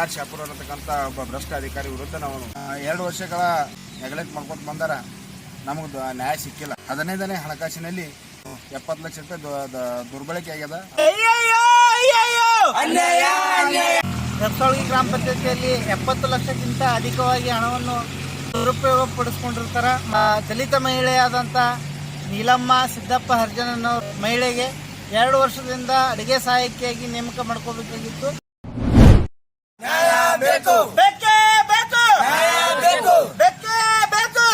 R Shapur ಅನ್ನತಕ್ಕಂಥ ಒಬ್ಬ ಭ್ರಷ್ಟ ಅಧಿಕಾರಿ ವಿರುದ್ಧ ನಾವು ಎರಡು ವರ್ಷಗಳ ನೆಗ್ಲೆಕ್ಟ್ ಮಾಡ್ಕೊತ ಬಂದಾರ. ನಮಗೆ ನ್ಯಾಯ ಸಿಕ್ಕಿಲ್ಲ. ಹದಿನೈದನೇ ಹಣಕಾಸಿನಲ್ಲಿ ಎಪ್ಪತ್ತು ಲಕ್ಷ ರೂಪಾಯಿ ದು- ದ- ದುರ್ಬಳಕೆ ಆಗ್ಯದ. ಹೆಸಳಗಿ ಗ್ರಾಮ ಪಂಚಾಯತಿಯಲ್ಲಿ ಎಪ್ಪತ್ತು ಲಕ್ಷಕ್ಕಿಂತ ಅಧಿಕವಾಗಿ ಹಣವನ್ನು ದುರುಪಯೋಗ ಪಡಿಸ್ಕೊಂಡಿರ್ತಾರೆ. ದಲಿತ ಮಹಿಳೆಯಾದಂಥ ನೀಲಮ್ಮ ಸಿದ್ದಪ್ಪ ಹರ್ಜನ್ ಅನ್ನೋ ಮಹಿಳೆಗೆ ಎರಡು ವರ್ಷದಿಂದ ಅಡುಗೆ ಸಹಾಯಕ್ಕಾಗಿ ನೇಮಕ ಮಾಡ್ಕೋಬೇಕಾಗಿತ್ತು. ಬೇಕೇ. ಬೇಕು ಬೇಕು. ಬೇಕೇ. ಬೇಕು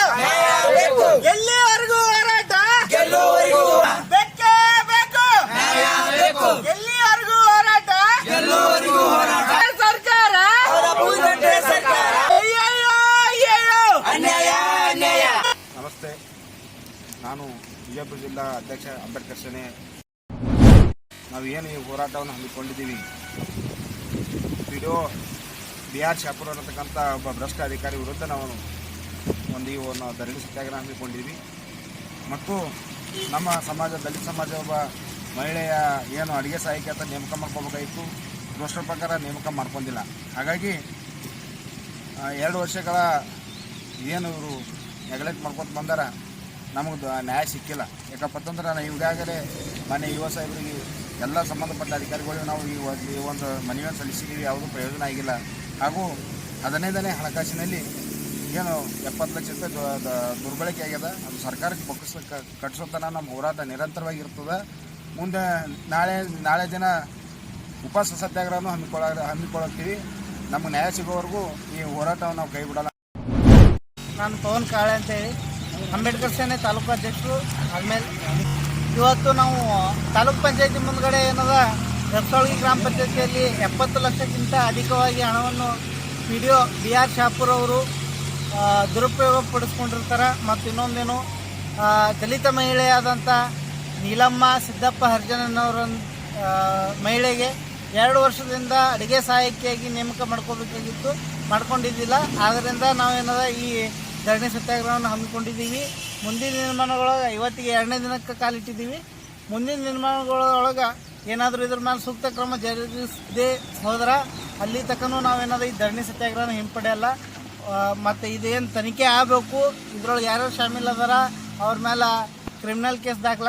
ಬೇಕು. ಎಲ್ಲಿವರೆಗೂ ಹೋರಾಟ ಬೇಕೇ ಬೇಕು. ಬೇಕು. ಎಲ್ಲಿವರೆಗೂ ಹೋರಾಟ? ಸರ್ಕಾರ. ಅಯ್ಯಯ್ಯೋ, ಅಯ್ಯಯ್ಯೋ. ನಮಸ್ತೆ. ನಾನು ವಿಜಯಪುರ ಜಿಲ್ಲಾ ಅಧ್ಯಕ್ಷ ಅಂಬೇಡ್ಕರ್ ಸೇನೆ. ನಾವು ಏನು ಈ ಹೋರಾಟವನ್ನು ಹಮ್ಮಿಕೊಂಡಿದ್ದೀವಿ? ಒ ಬಿ ಆರ್ ಶಾಪುರ್ ಅನ್ನತಕ್ಕಂಥ ಒಬ್ಬ ಭ್ರಷ್ಟ ಅಧಿಕಾರಿ ವಿರುದ್ಧ ನಾವು ಒಂದು ಈ ಒಂದು ಧರಣಿ ಸತ್ಯಾಗ್ರಹ ಹಮ್ಮಿಕೊಂಡಿದ್ವಿ. ಮತ್ತು ನಮ್ಮ ಸಮಾಜ, ದಲಿತ ಸಮಾಜ ಒಬ್ಬ ಮಹಿಳೆಯ ಏನು ಅಡುಗೆ ಸಹಾಯಕಿ ಅಂತ ನೇಮಕ ಮಾಡ್ಕೋಬೇಕಾಗಿತ್ತು. ದೋಷರ ಪ್ರಕಾರ ನೇಮಕ ಮಾಡ್ಕೊಂಡಿಲ್ಲ. ಹಾಗಾಗಿ ಎರಡು ವರ್ಷಗಳ ಏನು ಇವರು ನೆಗ್ಲೆಕ್ಟ್ ಮಾಡ್ಕೊತ ಬಂದಾರ, ನಮಗೆ ನ್ಯಾಯ ಸಿಕ್ಕಿಲ್ಲ. ಯಾಕಪ್ಪ ಅಂತಂದ್ರೆ ನಾವು ಈಗಾಗಲೇ ಮನೆ ಯುವ ಸಾಹೇಬರಿಗೆ ಎಲ್ಲ ಸಂಬಂಧಪಟ್ಟ ಅಧಿಕಾರಿಗಳಿಗೆ ನಾವು ಈ ಒಂದು ಮನವಿಯನ್ನು ಸಲ್ಲಿಸಿದ್ದೀವಿ. ಯಾವುದೂ ಪ್ರಯೋಜನ ಆಗಿಲ್ಲ. ಹಾಗೂ ಹದಿನೈದನೇ ಹಣಕಾಸಿನಲ್ಲಿ ಏನು ಎಪ್ಪತ್ತು ಲಕ್ಷ ರೂಪಾಯಿ ದುರ್ಬಳಕೆ ಆಗ್ಯದ, ಅದು ಸರ್ಕಾರಕ್ಕೆ ಬೊಕ್ಕಸ ಕಟ್ಟಿಸೋತನ ನಮ್ಮ ಹೋರಾಟ ನಿರಂತರವಾಗಿರ್ತದೆ. ಮುಂದೆ ನಾಳೆ ನಾಳೆ ದಿನ ಉಪವಾಸ ಸತ್ಯಾಗ್ರಹವನ್ನು ಹಮ್ಮಿಕೊಳ್ಳ ಹಮ್ಮಿಕೊಳ್ಳುತ್ತೀವಿ. ನಮಗೆ ನ್ಯಾಯ ಸಿಗೋವರೆಗೂ ಈ ಹೋರಾಟವನ್ನು ನಾವು ಕೈ ಬಿಡಲ್ಲ ನಾನು ಪವನ್ ಕಾಳೆ ಅಂತ ಹೇಳಿ ಅಂಬೇಡ್ಕರ್ ಸೇನೆ ತಾಲೂಕು ಅಧ್ಯಕ್ಷರು. ಆಮೇಲೆ ಇವತ್ತು ನಾವು ತಾಲೂಕ್ ಪಂಚಾಯತಿ ಮುಂದ್ಗಡೆ ಏನದ ರಕ್ತೊಳಗಿ ಗ್ರಾಮ ಪಂಚಾಯತಿಯಲ್ಲಿ ಎಪ್ಪತ್ತು ಲಕ್ಷಕ್ಕಿಂತ ಅಧಿಕವಾಗಿ ಹಣವನ್ನು P D O B R Shapur ಅವರು ದುರುಪಯೋಗ ಪಡಿಸ್ಕೊಂಡಿರ್ತಾರೆ. ಮತ್ತು ಇನ್ನೊಂದೇನು ದಲಿತ ಮಹಿಳೆಯಾದಂಥ ನೀಲಮ್ಮ ಸಿದ್ದಪ್ಪ ಹರ್ಜನ್ ಅನ್ನೋರ ಮಹಿಳೆಗೆ ಎರಡು ವರ್ಷದಿಂದ ಅಡುಗೆ ಸಹಾಯಕಿಯಾಗಿ ನೇಮಕ ಮಾಡ್ಕೋಬೇಕಾಗಿತ್ತು, ಮಾಡ್ಕೊಂಡಿದ್ದಿಲ್ಲ. ಆದ್ದರಿಂದ ನಾವೇನದ ಈ ಧರಣಿ ಸತ್ಯಾಗ್ರಹವನ್ನು ಹಮ್ಮಿಕೊಂಡಿದ್ದೀವಿ. ಮುಂದಿನ ನಿರ್ಮಾಣಗಳೊಳಗೆ ಇವತ್ತಿಗೆ ಎರಡನೇ ದಿನಕ್ಕೆ ಕಾಲಿಟ್ಟಿದ್ದೀವಿ. ಮುಂದಿನ ನಿರ್ಮಾಣಗಳೊಳಗೆ ಏನಾದರೂ ಇದ್ರ ಮೇಲೆ ಸೂಕ್ತ ಕ್ರಮ ಜರುಗಿಸದೆ ಹೋದ್ರೆ ಅಲ್ಲಿ ತಕ್ಕನೂ ನಾವೇನಾದ್ರೂ ಈ ಧರಣಿ ಸತ್ಯಾಗ್ರಹನ ಹಿಂಪಡೆಯಲ್ಲ ಮತ್ತು ಇದೇನು ತನಿಖೆ ಆಗಬೇಕು, ಇದ್ರೊಳಗೆ ಯಾರ್ಯಾರು ಶಾಮೀಲ್ ಅದಾರ, ಅವ್ರ ಮೇಲೆ ಕ್ರಿಮಿನಲ್ ಕೇಸ್ ದಾಖಲ